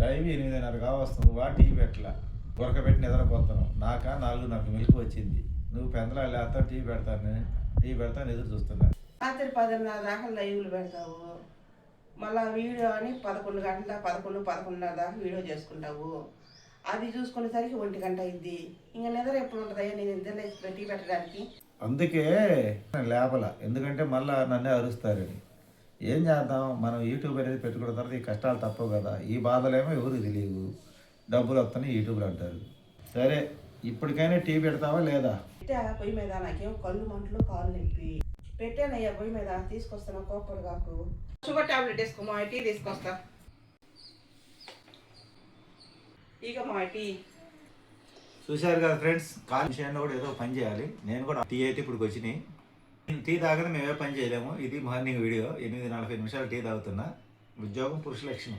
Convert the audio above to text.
Time ఎనిమిదిన్నర కావస్తుంది వా టీ పెట్టలా. ఉరకబెట్టి నిద్రపోతాను. నాకా నాలుగున్నరకు మెలకు వచ్చింది. నువ్వు పెందలా లేస్తా టీ పెడతాను. టీ పెడతాను ఎదురు చూస్తున్నా. రాత్రి పదిన్నర దాకా లైవ్లు పెడతావు. మళ్ళా వీడియో అని పదకొండు గంటల పదకొండు పదకొండున్నర దాకా వీడియో చేసుకుంటావు. అది చూసుకునేసరికి ఒంటి గంట అయింది ఇంకా నిద్ర ఎప్పుడు ఉంటుందయ్యా నేను నిద్ర పెట్టి పెట్టడానికి. అందుకే లేపల. ఎందుకంటే మళ్ళా నన్నే అరుస్తారని. ఏం చేద్దాం? మనం యూట్యూబ్ అనేది పెట్టుకున్న తర్వాత ఈ కష్టాలు తప్పవు కదా. ఈ బాధలేమో ఎవరికి తెలియదు. డబ్బులు వస్తున్నాయి యూట్యూబ్లో అంటారు. సరే ఇప్పటికైనా టీ పెడతావా లేదా? పొయ్యి మీద నాకేం కళ్ళు మంటలు కాళ్ళు నొప్పి. పెట్టానయ్యా పొయ్యి మీద తీసుకొస్తాను కోపలు కాకు షుగర్ టాబ్లెట్ వేసుకో మా టీ తీసుకొస్తా. ఇక మా టీ. చూశారు కదా ఫ్రెండ్స్ కాల్ విషయంలో కూడా ఏదో పని చేయాలి. నేను కూడా టీ అయితే ఇప్పుడు వచ్చినాయి. టీ తాగని మేమే పని చేయలేము. ఇది మార్నింగ్ వీడియో. ఎనిమిది నలభై నిమిషాలు టీ తాగుతున్నా. ఉద్యోగం పురుష లక్షణం.